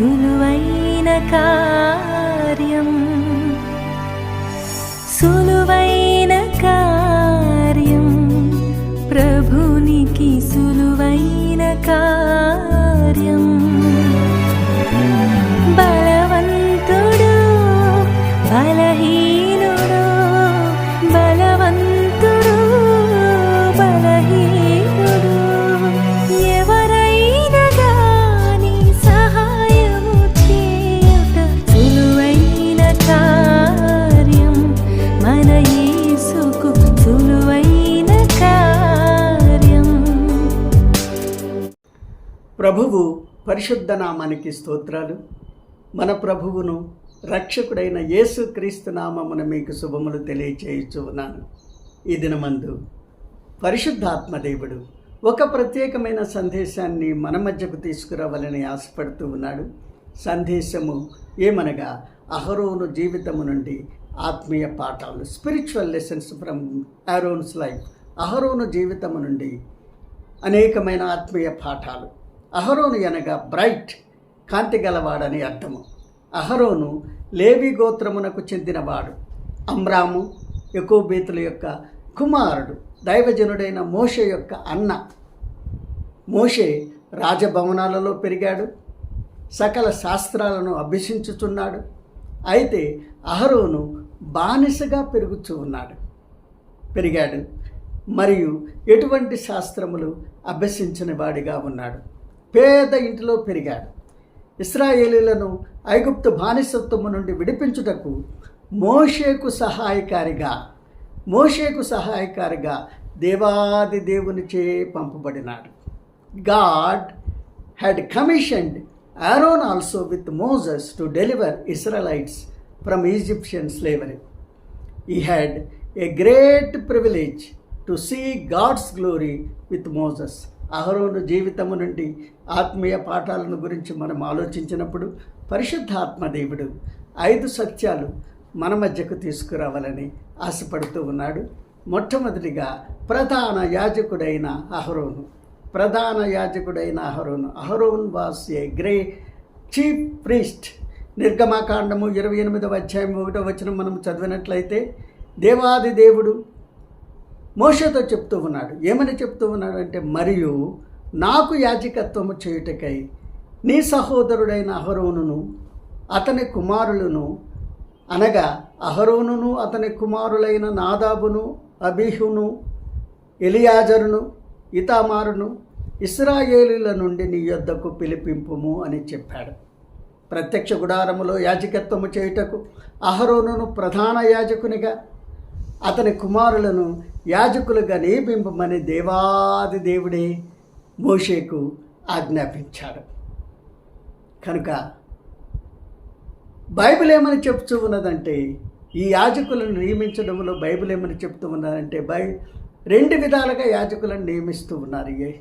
సులువైన కా ప్రభువు పరిశుద్ధ నామానికి స్తోత్రాలు. మన ప్రభువును రక్షకుడైన యేసు క్రీస్తు నామమున మీకు శుభములు తెలియచేయుచున్నాను ఈ దినమందు పరిశుద్ధాత్మదేవుడు ఒక ప్రత్యేకమైన సందేశాన్ని మన మధ్యకు తీసుకురావాలని ఆశపడుతూ ఉన్నాడు. సందేశము ఏమనగా అహరోను జీవితము నుండి ఆత్మీయ పాఠాలు spiritual lessons from Aaron's life. అహరోను జీవితము నుండి అనేకమైన ఆత్మీయ పాఠాలు అహరోను అనగా బ్రైట్ కాంతి గలవాడని అర్థము. అహరోను లేవి గోత్రమునకు చెందినవాడు. అమ్రాము యకోబేతుల యొక్క కుమారుడు దైవజనుడైన మోషే యొక్క అన్న. మోషే రాజభవనాలలో పెరిగాడు సకల శాస్త్రాలను అభ్యసించుచున్నాడు. అయితే అహరోను బానిసగా పెరుగుతూ ఉన్నాడు. పెరిగాడు మరియు ఎటువంటి శాస్త్రములు అభ్యసించిన వాడిగా ఉన్నాడు. పేద ఇంటిలో పెరిగాడు. ఇస్రాయేలీలను ఐగుప్తు బానిసత్వము నుండి విడిపించుటకు మోషేకు సహాయకారిగా మోషేకు సహాయకారిగా దేవాది దేవునిచే పంపబడినాడు. God had commissioned Aaron also with Moses to deliver Israelites from Egyptian slavery he had a great privilege to see God's glory with Moses అహరోను జీవితము నుండి ఆత్మీయ పాఠాలను గురించి మనం ఆలోచించినప్పుడు పరిశుద్ధ ఆత్మదేవుడు ఐదు సత్యాలు మన మధ్యకు తీసుకురావాలని ఆశపడుతూ ఉన్నాడు. మొట్టమొదటిగా ప్రధాన యాజకుడైన అహరోను. ప్రధాన యాజకుడైన అహరోను. Aaron was a great chief priest. నిర్గమాకాండము ఇరవై ఎనిమిదవ అధ్యాయం ఒకటో వచనం మనం చదివినట్లయితే దేవాది దేవుడు మోషతో చెప్తూ ఉన్నాడు. ఏమని చెప్తూ ఉన్నాడు అంటే మరియు నాకు యాజకత్వము చేయుటకై నీ సహోదరుడైన అహరోనును అతని కుమారులను అనగా అహరోనును అతని కుమారులైన నాదాబును అబీహును ఎలియాజరును ఇతామారును ఇస్రాయేలీల నుండి నీ యొద్దకు పిలిపింపుము అని చెప్పాడు. ప్రత్యక్ష గుడారములో యాజకత్వము చేయుటకు అహరోనును ప్రధాన యాజకునిగా అతని కుమారులను యాజకులుగా నియమింపమని దేవాది దేవుడే మోషేకు ఆజ్ఞాపించాడు. కనుక బైబిల్ ఏమని చెప్తూ ఉన్నదంటే ఈ యాజకులను నియమించడంలో బైబిల్ ఏమని చెప్తూ ఉన్నారంటే బై రెండు విధాలుగా యాజకులను నియమిస్తూ ఉన్నారు ఏ.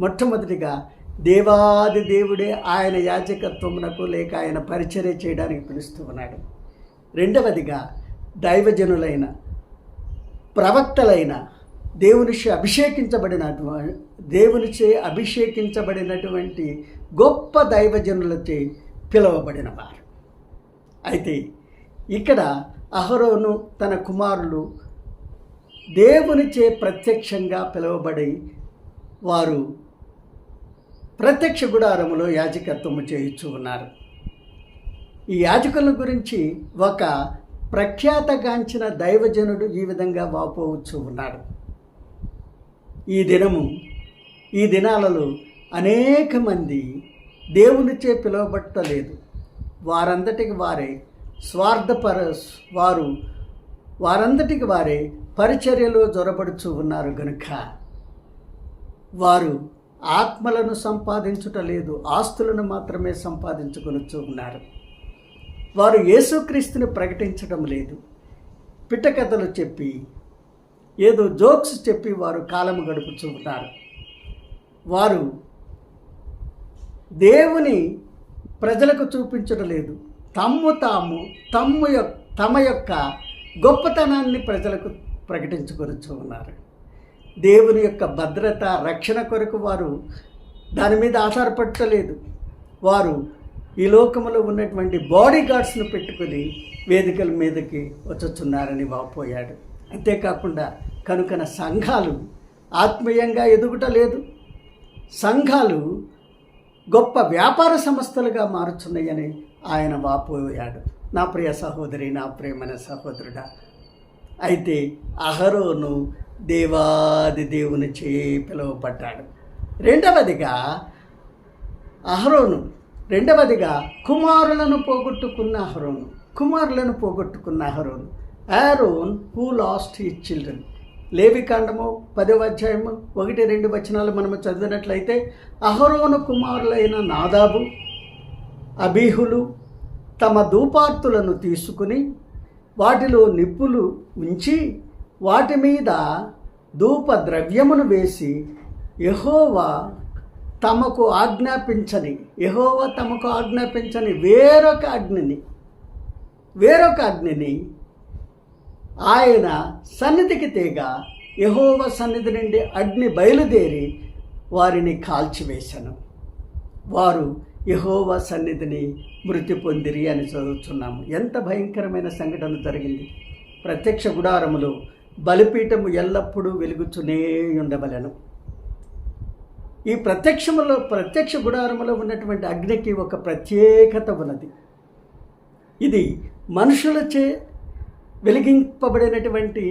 మొట్టమొదటిగా దేవాది దేవుడే ఆయన యాజకత్వమునకు లేక ఆయన పరిచర్య చేయడానికి పిలుస్తూ ఉన్నాడు. రెండవదిగా దైవజనులైన ప్రవక్తలైన దేవునిచే అభిషేకించబడిన దేవునిచే అభిషేకించబడినటువంటి గొప్ప దైవజనులచే పిలువబడిన వారు అయితే ఇక్కడ అహరోను తన కుమారులు దేవునిచే ప్రత్యక్షంగా పిలువబడి వారు ప్రత్యక్ష గుడారములో యాజకత్వము చేయించు ఉన్నారు. ఈ యాజకుల గురించి ఒక ప్రఖ్యాతగాంచిన దైవజనుడు ఈ విధంగా వాపోవచ్చు ఉన్నాడు. ఈ దినము ఈ దినాలలో అనేక మంది దేవునిచే పిలువబట్టలేదు. వారందటికి వారే స్వార్థపర వారు వారందటికి వారే పరిచర్యలో జొరబడుచు ఉన్నారు గనుక వారు ఆత్మలను సంపాదించుట లేదు ఆస్తులను మాత్రమే సంపాదించుకొనొచ్చు ఉన్నారు. వారు యేసుక్రీస్తుని ప్రకటించడం లేదు. పిట్టకథలు చెప్పి ఏదో జోక్స్ చెప్పి వారు కాలం గడుపుతూ ఉన్నారు వారు దేవుని ప్రజలకు చూపించడం లేదు. తమ్ము తాము తమ్ము యొక్క తమ యొక్క గొప్పతనాన్ని ప్రజలకు ప్రకటించుకొనొచ్చు ఉన్నారు. దేవుని యొక్క భద్రత రక్షణ కొరకు వారు దాని మీద ఆధారపడలేదు వారు ఈ లోకములో ఉన్నటువంటి బాడీ గార్డ్స్ను పెట్టుకుని వేదికల మీదకి వచ్చుచున్నారని వాపోయాడు. అంతేకాకుండా కనుకన సంఘాలు ఆత్మీయంగా ఎదుగుట లేదు. సంఘాలు గొప్ప వ్యాపార సంస్థలుగా మారుచున్నాయని ఆయన వాపోయాడు. నా ప్రియ సహోదరి నా ప్రియమైన సహోదరుడా అయితే అహరోను దేవాది దేవుని చే పిలువబడ్డాడు. రెండవదిగా అహరోను రెండవదిగా కుమారులను పోగొట్టుకున్న అహరోను కుమారులను పోగొట్టుకున్న అహరోను Aaron who lost he children. లేవికాండము పదవ అధ్యాయము ఒకటి రెండు వచనాలు మనము చదివినట్లయితే అహరోను కుమారులైన నాదాబు అబీహులు తమ దూపార్తులను తీసుకుని వాటిలో నిప్పులు ఉంచి వాటి మీద ధూప ద్రవ్యమును వేసి యహోవా తమకు ఆజ్ఞాపించని యహోవ తమకు ఆజ్ఞాపించని వేరొక అగ్నిని వేరొక అగ్నిని ఆయన సన్నిధికి తీగ యహోవ సన్నిధి నుండి అగ్ని బయలుదేరి వారిని కాల్చివేశాను. వారు యహోవ సన్నిధిని మృతి పొందిరి అని చదువుతున్నాము ఎంత భయంకరమైన సంఘటన జరిగింది. ప్రత్యక్ష గుడారములో బలిపీఠము ఎల్లప్పుడూ వెలుగుతూనే ఉండవలను. ఈ ప్రత్యక్షములో ప్రత్యక్ష గుడారములో ఉన్నటువంటి అగ్నికి ఒక ప్రత్యేకత ఉన్నది. ఇది మనుషులచే వెలిగింపబడినటువంటి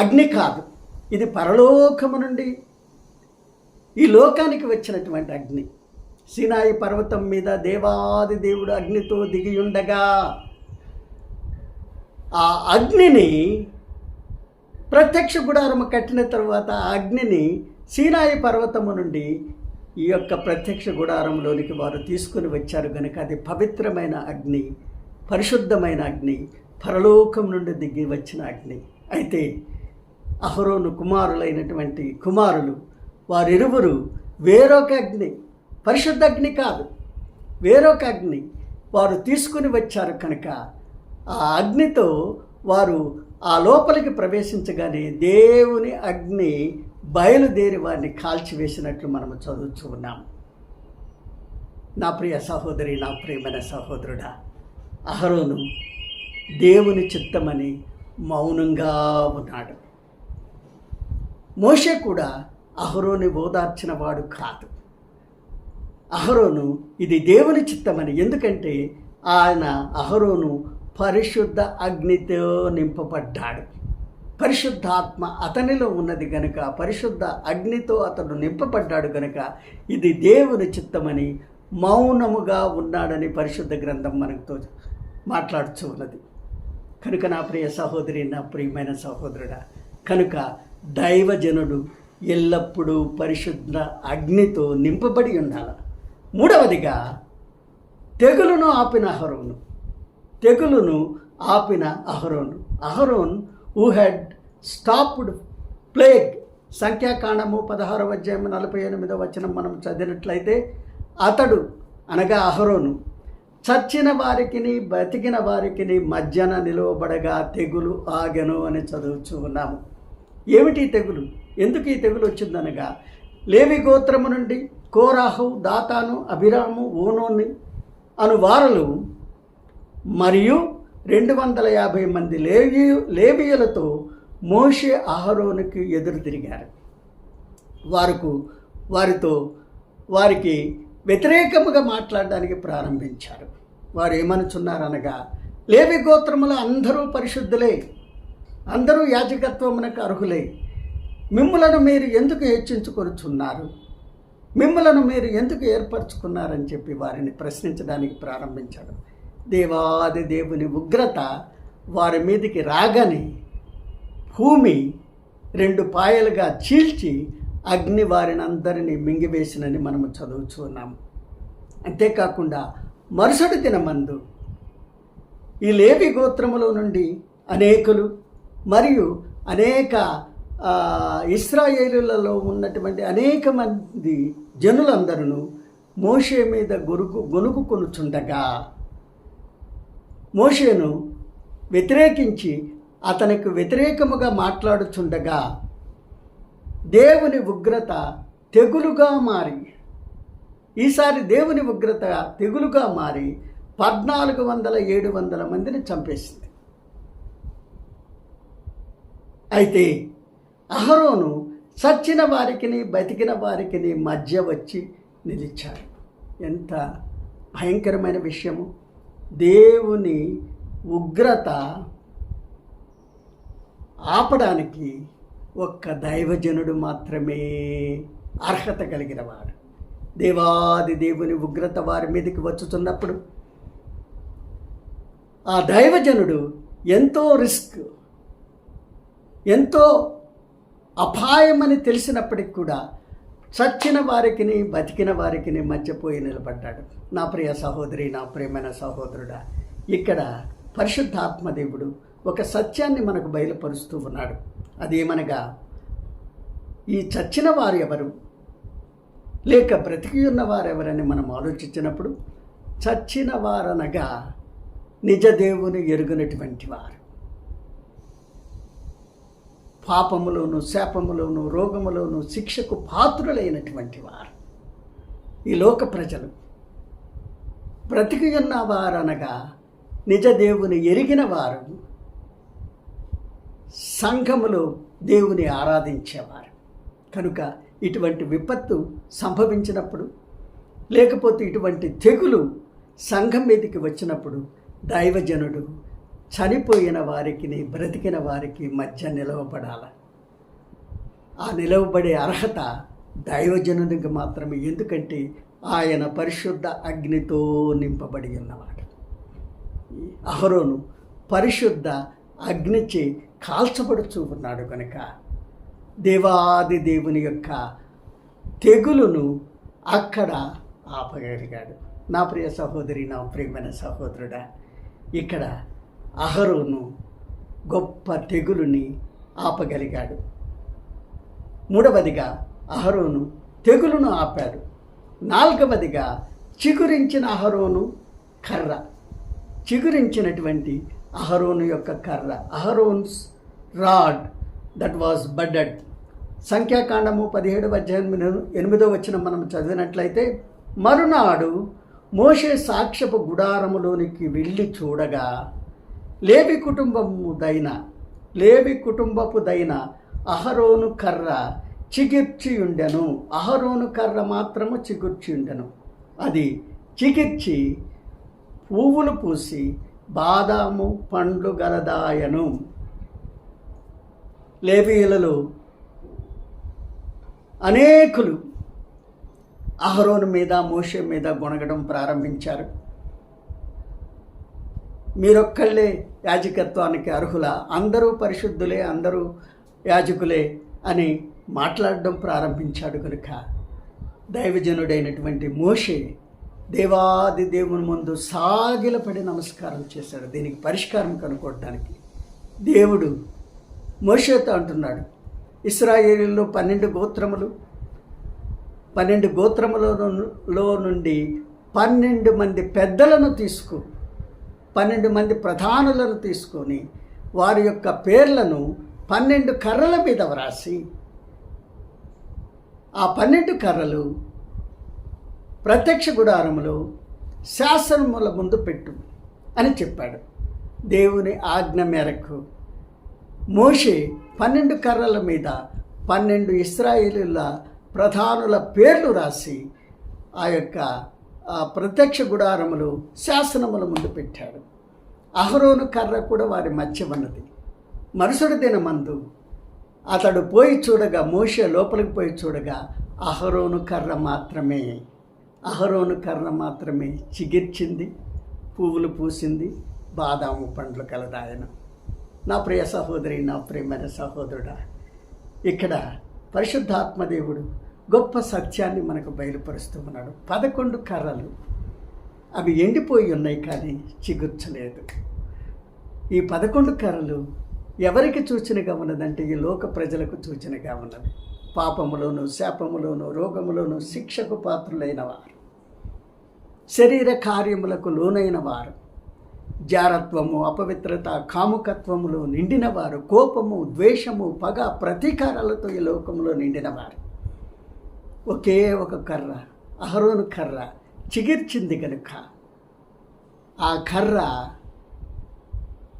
అగ్ని కాదు. ఇది పరలోకము నుండి ఈ లోకానికి వచ్చినటువంటి అగ్ని. సినాయి పర్వతం మీద దేవాది దేవుడు అగ్నితో దిగి ఉండగా ఆ అగ్నిని ప్రత్యక్ష గుడారము కట్టిన తర్వాత ఆ అగ్నిని సీనాయి పర్వతము నుండి ఈ యొక్క ప్రత్యక్ష గుడారంలోనికి వారు తీసుకుని వచ్చారు కనుక అది పవిత్రమైన అగ్ని పరిశుద్ధమైన అగ్ని పరలోకం నుండి దిగి వచ్చిన అగ్ని. అయితే అహరోను కుమారులైనటువంటి కుమారులు వారిరువురు వేరొక అగ్ని పరిశుద్ధ అగ్ని కాదు వేరొక అగ్ని వారు తీసుకుని వచ్చారు కనుక. ఆ అగ్నితో వారు ఆ లోపలికి ప్రవేశించగానే దేవుని అగ్ని బయలుదేరి వారిని కాల్చివేసినట్లు మనము చదువుతూ ఉన్నాము. నా ప్రియ సహోదరి నా ప్రియమైన సహోదరుడా అహరోను దేవుని చిత్తమని మౌనంగా ఉన్నాడు. మోషే కూడా అహరోని ఓదార్చిన వాడు కాదు. అహరోను ఇది దేవుని చిత్తమని ఎందుకంటే ఆయన అహరోను పరిశుద్ధ అగ్నితో నింపబడ్డాడు. పరిశుద్ధాత్మ అతనిలో ఉన్నది గనుక పరిశుద్ధ అగ్నితో అతడు నింపబడ్డాడు గనుక ఇది దేవుని చిత్తమని మౌనముగా ఉన్నాడని పరిశుద్ధ గ్రంథం మనతో మాట్లాడుచు ఉన్నది. కనుక నా ప్రియ సహోదరి నా ప్రియమైన సహోదరుడా కనుక దైవజనుడు ఎల్లప్పుడూ పరిశుద్ధ అగ్నితో నింపబడి ఉండాలి. మూడవదిగా తెగులును ఆపిన అహరోను. తెగులును ఆపిన అహరోను. Aaron who had stopped plague సంఖ్యాకాండము పదహారవ అధ్యాయం నలభై ఎనిమిదవ వచనం మనం చదివినట్లయితే అతడు అనగా అహరోను చచ్చిన వారికిని బతికిన వారికిని మధ్యన నిలువబడగా తెగులు ఆగెను అని చదువుచూ ఉన్నాము. ఏమిటి తెగులు? ఎందుకు ఈ తెగులు వచ్చిందనగా లేవి గోత్రము నుండి కోరాహు దాతాను అభిరాము ఓనోని అను వారలు మరియు రెండు వందల యాభై మంది లేవి లేబియలతో మోషే ఆహరోనికి ఎదురు తిరిగారు. వారికి వారితో వారికి వ్యతిరేకముగా మాట్లాడడానికి ప్రారంభించారు. వారు ఏమనుచున్నారనగా లేవి గోత్రముల అందరూ పరిశుద్ధులే అందరూ యాజకత్వమునకు అర్హులే మిమ్ములను మీరు ఎందుకు హెచ్చించుకొనుచున్నారు? మిమ్మలను మీరు ఎందుకు ఏర్పరచుకున్నారని చెప్పి వారిని ప్రశ్నించడానికి ప్రారంభించాడు. దేవాది దేవుని ఉగ్రత వారి మీదకి రాగానే భూమి రెండు పాయలుగా చీల్చి అగ్ని వారిని అందరినీ మింగివేసినని మనము చదువుతున్నాము అంతేకాకుండా మరుసటి దినమందు ఈ లేవి గోత్రములో నుండి అనేకులు మరియు అనేక ఇస్రాయేలులలో ఉన్నటువంటి అనేక మంది జనులందరూ మోషే మీద గొరుగు గొనుకు కొనుచుండగా మోషేను వ్యతిరేకించి అతనికి వ్యతిరేకముగా ఈసారి దేవుని ఉగ్రత తెగులుగా మారి పద్నాలుగు వందల ఏడు వందల మందిని చంపేసింది. అయితే అహరోను చచ్చిన వారికిని బతికిన వారికిని మధ్య వచ్చి నిలిచాడు. ఎంత భయంకరమైన విషయము. దేవుని ఉగ్రత ఆపడానికి ఒక్క దైవజనుడు మాత్రమే అర్హత కలిగిన వాడు దేవాది దేవుని ఉగ్రత వారి మీదకి వచ్చుతున్నప్పుడు ఆ దైవజనుడు ఎంతో రిస్క్ ఎంతో అపాయమని తెలిసినప్పటికి కూడా చచ్చిన వారికి బతికిన వారికి మధ్యపోయి నిలబడ్డాడు. నా ప్రియ సహోదరి నా ప్రియమైన సహోదరుడా ఇక్కడ పరిశుద్ధాత్మదేవుడు ఒక సత్యాన్ని మనకు బయలుపరుస్తూ ఉన్నాడు. అదేమనగా ఈ చచ్చిన వారు ఎవరు లేక బ్రతికి ఉన్న వారెవరని మనం ఆలోచించినప్పుడు చచ్చిన వారనగా నిజ దేవుని వారు. పాపములోను శాపములోను రోగములోను శిక్షకు పాత్రులైనటువంటి వారు. ఈ లోక ప్రజలు బ్రతికి ఉన్న వారనగా నిజ దేవుని ఎరిగిన వారు సంఘములో దేవుని ఆరాధించేవారు. కనుక ఇటువంటి విపత్తు సంభవించినప్పుడు లేకపోతే ఇటువంటి తెగులు సంఘం మీదకి వచ్చినప్పుడు దైవజనుడు చనిపోయిన వారికి బ్రతికిన వారికి మధ్య నిలవబడాల. ఆ నిలవబడే అర్హత దైవజనునికి మాత్రమే. ఎందుకంటే ఆయన పరిశుద్ధ అగ్నితో నింపబడి ఉన్నవాడు. అహరోను పరిశుద్ధ అగ్నిచే కాల్చబడుచూ ఉన్నాడు కనుక దేవాది దేవుని యొక్క తెగులును అక్కడ ఆపగలిగాడు. నా ప్రియ సహోదరి నా ప్రియమైన సహోదరుడా ఇక్కడ అహరోను గొప్ప తెగులుని ఆపగలిగాడు. మూడవదిగా అహరోను తెగులును ఆపాడు. నాలుగవదిగా చిగురించిన అహరోను కర్ర. చిగురించినటువంటి అహరోను యొక్క కర్ర Aaron's rod that was budded సంఖ్యాకాండము పదిహేడు అధ్యాయం ఎనిమిదో వచ్చిన మనం చదివినట్లయితే మరునాడు మోషే సాక్ష్యపు గుడారములోనికి వెళ్ళి చూడగా లేవి కుటుంబము దైన లేవి కుటుంబపు దైన అహరోను కర్ర చిగిర్చియుండెను. అహరోను కర్ర మాత్రము చిగుర్చియుండెను. అది చిగిర్చి పువ్వులు పూసి బాదాము పండ్లు గలదాయను. లేబీలలో అనేకులు అహరోను మీద మోషే మీద గొనగడం ప్రారంభించారు. మీరొక్కళ్ళే యాజకత్వానికి అర్హుల? అందరూ పరిశుద్ధులే అందరూ యాజకులే అని మాట్లాడడం ప్రారంభించాడు కనుక దైవజనుడైనటువంటి మోషే దేవాది దేవుని ముందు సాగిలపడి నమస్కారం చేశాడు. దీనికి పరిష్కారం కనుక్కోవడానికి దేవుడు మోషేతో అంటున్నాడు. ఇస్రాయేలీలో పన్నెండు గోత్రములు పన్నెండు గోత్రములలో నుండి పన్నెండు మంది పెద్దలను తీసుకో పన్నెండు మంది ప్రధానులను తీసుకొని వారి యొక్క పేర్లను పన్నెండు కర్రల మీద వ్రాసి ఆ పన్నెండు కర్రలు ప్రత్యక్ష గుడారములో శాసనముల ముందు పెట్టు అని చెప్పాడు. దేవుని ఆజ్ఞ మేరకు మోషే పన్నెండు కర్రల మీద పన్నెండు ఇస్రాయేలీల ప్రధానుల పేర్లు రాసి ఆ యొక్క ప్రత్యక్ష గుడారములు శాసనముల ముందు పెట్టాడు. అహరోను కర్ర కూడా వారి మధ్య ఉన్నది. మరుసటి దినమందు అతడు పోయి చూడగా మోషే లోపలికి పోయి చూడగా అహరోను కర్ర మాత్రమే అహరోను కర్ర మాత్రమే చిగిర్చింది పువ్వులు పూసింది బాదాము పండ్లు కలదాయన. నా ప్రియ సహోదరి నా ప్రియమైన సహోదరుడా ఇక్కడ పరిశుద్ధాత్మదేవుడు గొప్ప సత్యాన్ని మనకు బయలుపరుస్తూ ఉన్నాడు. పదకొండు కర్రలు అవి ఎండిపోయి ఉన్నాయి కానీ చిగుర్చలేదు. ఈ పదకొండు కర్రలు ఎవరికి సూచనగా ఉన్నదంటే ఈ లోక ప్రజలకు సూచనగా ఉన్నది పాపములోను శాపములోను రోగములోను శిక్షకు పాత్రులైన వారు శరీర కార్యములకు లోనైన వారు జారత్వము అపవిత్రత కాముకత్వములో నిండినవారు. కోపము ద్వేషము పగ ప్రతీకారాలతో ఈ లోకంలో నిండినవారు. ఒకే ఒక కర్ర అహరోను కర్ర చిగిర్చింది కనుక ఆ కర్ర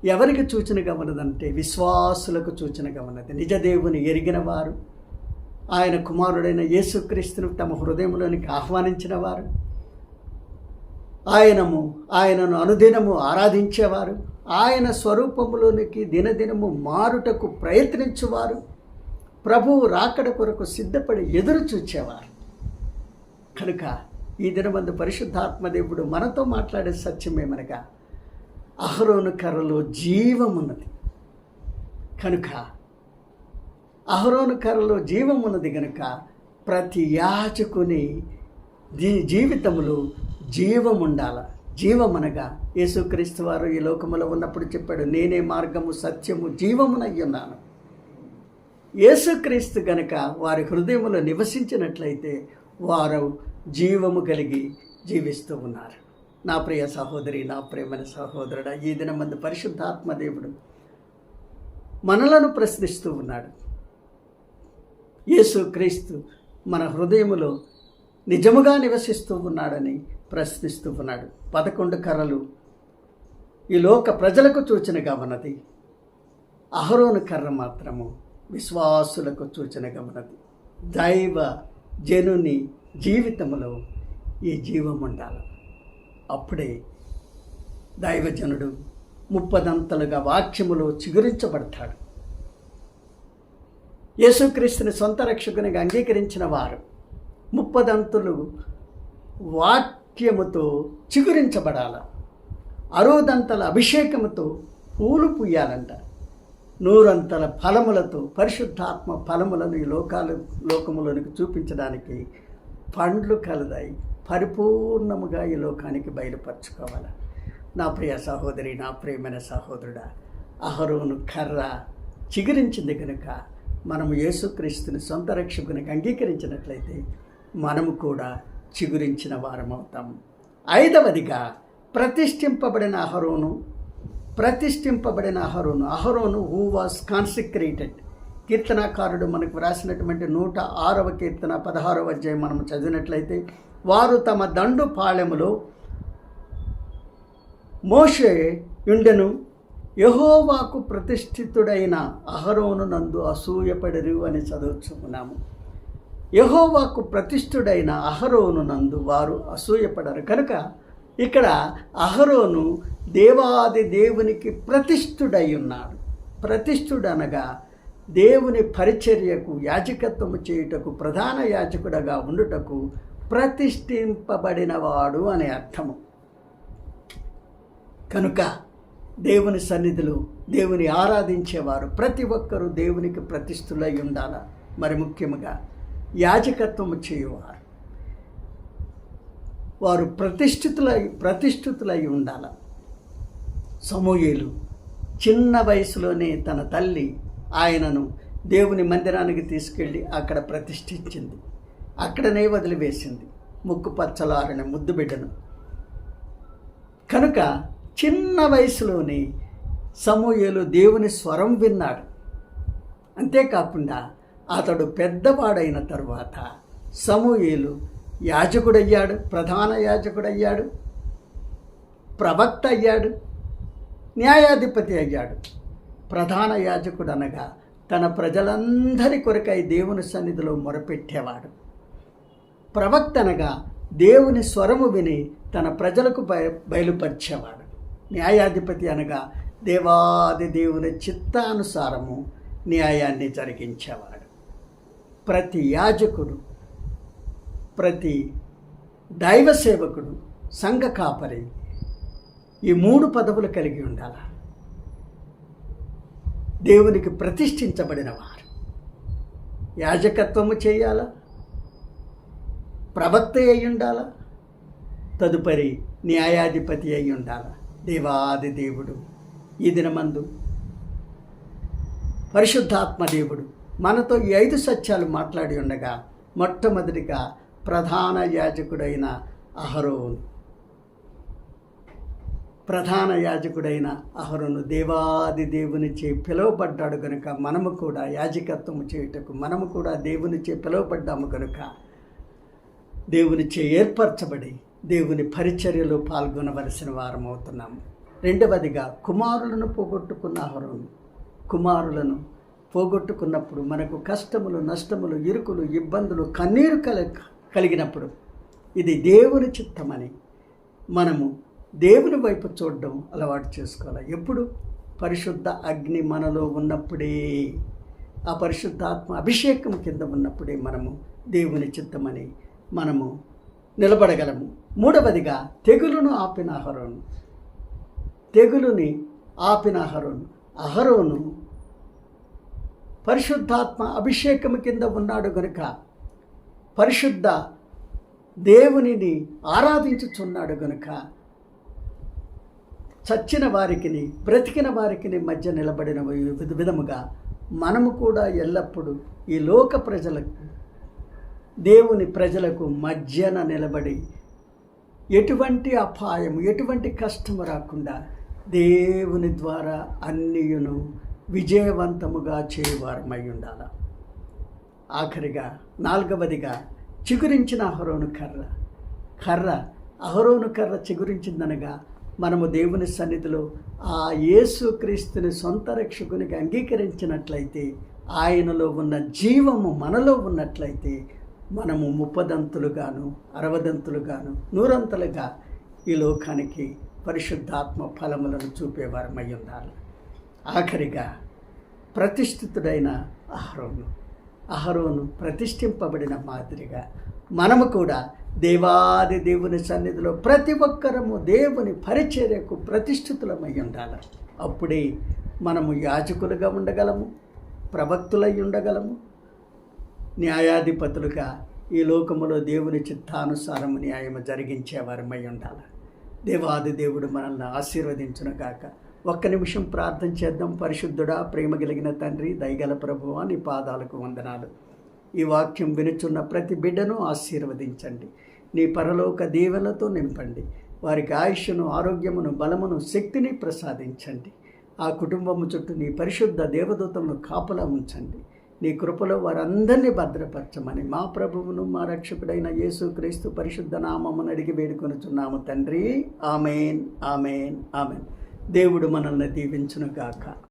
ఎవరికి సూచనగా ఉన్నదంటే విశ్వాసులకు సూచనగా ఉన్నది. నిజదేవుని ఎరిగిన వారు ఆయన కుమారుడైన యేసుక్రీస్తును తమ హృదయంలోనికి ఆహ్వానించిన వారు. ఆయనము ఆయనను అనుదినము ఆరాధించేవారు. ఆయన స్వరూపములోనికి దినదినము మారుటకు ప్రయత్నించువారు. ప్రభువు రాకడ కొరకు సిద్ధపడి ఎదురు చూచేవారు. కనుక ఈ దినమందు పరిశుద్ధాత్మదేవుడు మనతో మాట్లాడే సత్యమేమనగా అహరోను కర్రలో జీవమున్నది. కనుక అహరోను కర్రలో జీవమున్నది కనుక ప్రతి యాచకుని జీ జీవితంలో జీవం ఉండాల. జీవమనగా యేసుక్రీస్తు వారు ఈ లోకములో ఉన్నప్పుడు చెప్పాడు నేనే మార్గము సత్యము జీవమునయ్యున్నాను యేసుక్రీస్తు గనక వారి హృదయములో నివసించినట్లయితే వారు జీవము కలిగి జీవిస్తూ ఉన్నారు. నా ప్రియ సహోదరి నా ప్రేమైన సహోదరుడా ఈ దినమందు పరిశుద్ధాత్మ మనలను ప్రశ్నిస్తూ ఉన్నాడు. యేసు క్రీస్తు మన హృదయములో నిజముగా నివసిస్తూ ఉన్నాడని ప్రశ్నిస్తూ ఉన్నాడు. పదకొండు కర్రలు ఈ లోక ప్రజలకు సూచనగా ఉన్నది. అహరోను కర్ర మాత్రము విశ్వాసులకు సూచనగా ఉన్నది. దైవ జనుని జీవితంలో ఈ జీవం ఉండాలి. అప్పుడే దైవజనుడు ముప్పదంతలుగా వాక్యములో చిగురించబడతాడు. యేసుక్రీస్తుని సొంత రక్షకునిగా అంగీకరించిన వారు ముప్పదంతులు వాక్యముతో చిగురించబడాల. అరోదంతల అభిషేకముతో పూలు పూయాలంట. నూరంతల ఫలములతో పరిశుద్ధాత్మ ఫలములను ఈ లోకాలు లోకములోనికి చూపించడానికి పండ్లు కలదాయి. పరిపూర్ణముగా ఈ లోకానికి బయలుపరచుకోవాలి. నా ప్రియ సహోదరి నా ప్రియమైన సహోదరుడా అహరోను కర్ర చిగురించింది కనుక మనము యేసుక్రీస్తుని సొంత రక్షకునికి అంగీకరించినట్లయితే మనము కూడా చిగురించిన వారం అవుతాము ఐదవదిగా ప్రతిష్ఠింపబడిన అహరోను ప్రతిష్ఠింపబడిన అహరోను అహరోను హూ వాస్ కాన్సిక్రేటెడ్ కీర్తనాకారుడు మనకు వ్రాసినటువంటి నూట ఆరవ కీర్తన పదహారవ అధ్యాయం మనం చదివినట్లయితే వారు తమ దండు పాళెములో మోషే యుండెను యహోవాకు ప్రతిష్ఠితుడైన అహరోను నందు అసూయపడరు అని చదువుచున్నాము. యహోవాకు ప్రతిష్ఠుడైన అహరోను నందు వారు అసూయపడరు. కనుక ఇక్కడ అహరోను దేవాది దేవునికి ప్రతిష్ఠుడై ఉన్నాడు ప్రతిష్ఠుడనగా దేవుని పరిచర్యకు యాజకత్వము చేయుటకు ప్రధాన యాజకుడగా ఉండుటకు ప్రతిష్ఠింపబడినవాడు అనే అర్థము. కనుక దేవుని సన్నిధిలో దేవుని ఆరాధించేవారు ప్రతి ఒక్కరూ దేవునికి ప్రతిష్ఠులై ఉండాల. మరి ముఖ్యంగా యాజకత్వము చేయువారు. వారు ప్రతిష్ఠితులై ప్రతిష్ఠితులై ఉండాల. సమూయేలు చిన్న వయసులోనే తన తల్లి ఆయనను దేవుని మందిరానికి తీసుకెళ్ళి అక్కడ ప్రతిష్ఠించింది. అక్కడనే వదిలివేసింది. ముక్కు పచ్చలారిన ముద్దు బిడ్డను. కనుక చిన్న వయసులోనే సమూయేలు దేవుని స్వరం విన్నాడు. అంతేకాకుండా అతడు పెద్దవాడైన తరువాత సమూయేలు యాజకుడయ్యాడు ప్రధాన యాజకుడయ్యాడు ప్రవక్త అయ్యాడు న్యాయాధిపతి అయ్యాడు. ప్రధాన యాజకుడు అనగా తన ప్రజలందరి కొరకై దేవుని సన్నిధిలో మొరపెట్టేవాడు. ప్రవక్త అనగా దేవుని స్వరము విని తన ప్రజలకు బయ బయలుపరిచేవాడు. న్యాయాధిపతి అనగా దేవాది దేవుని చిత్తానుసారము న్యాయాన్ని జరిగించేవాడు. ప్రతి యాజకుడు ప్రతి దైవ సేవకుడు సంఘ కాపరి ఈ మూడు పదవులు కలిగి ఉండాలి? దేవునికి ప్రతిష్ఠించబడిన వారు యాజకత్వము చేయాలా? ప్రవక్త అయి ఉండాలా? తదుపరి న్యాయాధిపతి అయి ఉండాలా? దేవాది దేవుడు ఈ దినమందు పరిశుద్ధాత్మ దేవుడు మనతో ఈ ఐదు సత్యాలు మాట్లాడి ఉండగా మొట్టమొదటిగా ప్రధాన యాజకుడైన అహరోను. ప్రధాన యాజకుడైన అహరును దేవాది దేవునిచే పిలువబడ్డాడు కనుక మనము కూడా యాజకత్వము చేయుటకు మనము కూడా దేవునిచే పిలువబడ్డాము కనుక దేవునిచే ఏర్పరచబడి దేవుని పరిచర్యలో పాల్గొనవలసిన వారం అవుతున్నాము రెండవదిగా కుమారులను పోగొట్టుకున్న అహరోను. కుమారులను పోగొట్టుకున్నప్పుడు మనకు కష్టములు నష్టములు ఇరుకులు ఇబ్బందులు కన్నీరు కల కలిగినప్పుడు ఇది దేవుని చిత్తమని మనము దేవుని వైపు చూడడం అలవాటు చేసుకోవాలి. ఎప్పుడు? పరిశుద్ధ అగ్ని మనలో ఉన్నప్పుడే. ఆ పరిశుద్ధాత్మ అభిషేకం కింద ఉన్నప్పుడే మనము దేవుని చిత్తమని మనము నిలబడగలము. మూడవదిగా తెగులును ఆపిన అహరోను. తెగులుని ఆపిన అహరోను. అహరోను పరిశుద్ధాత్మ అభిషేకం కింద ఉన్నాడు గనుక పరిశుద్ధ దేవునిని ఆరాధించుచున్నాడు గనుక చచ్చిన వారికిని బ్రతికిన వారికిని మధ్య నిలబడిన విధముగా మనము కూడా ఎల్లప్పుడూ ఈ లోక ప్రజలకు దేవుని ప్రజలకు మధ్యన నిలబడి ఎటువంటి అపాయం ఎటువంటి కష్టము రాకుండా దేవుని ద్వారా అన్నియును విజయవంతముగా చేయవారమై ఉండాల. ఆఖరిగా నాలుగవదిగా చిగురించిన అహరోను కర్ర. కర్ర అహరోను కర్ర చిగురించిందనగా మనము దేవుని సన్నిధిలో ఆ యేసు క్రీస్తుని సొంత రక్షకునికి అంగీకరించినట్లయితే ఆయనలో ఉన్న జీవము మనలో ఉన్నట్లయితే మనము ముప్పదంతులుగాను అరవదంతులుగాను నూరంతలుగా ఈ లోకానికి పరిశుద్ధాత్మ ఫలములను చూపేవారమై ఉండాలి ఆఖరిగా ప్రతిష్ఠితుడైన అహరోను అహరోను ప్రతిష్ఠింపబడిన మాదిరిగా మనము కూడా దేవాది దేవుని సన్నిధిలో ప్రతి ఒక్కరము దేవుని పరిచర్యకు ప్రతిష్ఠితులమై ఉండాలి అప్పుడే మనము యాజకులుగా ఉండగలము ప్రవక్తులై ఉండగలము న్యాయాధిపతులుగా ఈ లోకములో దేవుని చిత్తానుసారం న్యాయము జరిగించేవారమై ఉండాలి. దేవాది దేవుడు మనల్ని ఆశీర్వదించును గాక ఒక్క నిమిషం ప్రార్థన చేద్దాం. పరిశుద్ధుడా ప్రేమ కలిగిన తండ్రి దయగల ప్రభువా నీ పాదాలకు వందనాలు. ఈ వాక్యం వినుచున్న ప్రతి బిడ్డను ఆశీర్వదించండి. నీ పరలోక దీవెలతో నింపండి. వారికి ఆయుష్ను ఆరోగ్యమును బలమును శక్తిని ప్రసాదించండి. ఆ కుటుంబము చుట్టూ నీ పరిశుద్ధ దేవదూతలను కాపలా ఉంచండి. నీ కృపలో వారందరినీ భద్రపరచమని మా ప్రభువును మా రక్షకుడైన యేసుక్రీస్తు పరిశుద్ధ నామమును అడిగి వేడుకొనుచున్నాము తండ్రి. Amen amen amen. దేవుడు మనల్ని దీవించునుగాక.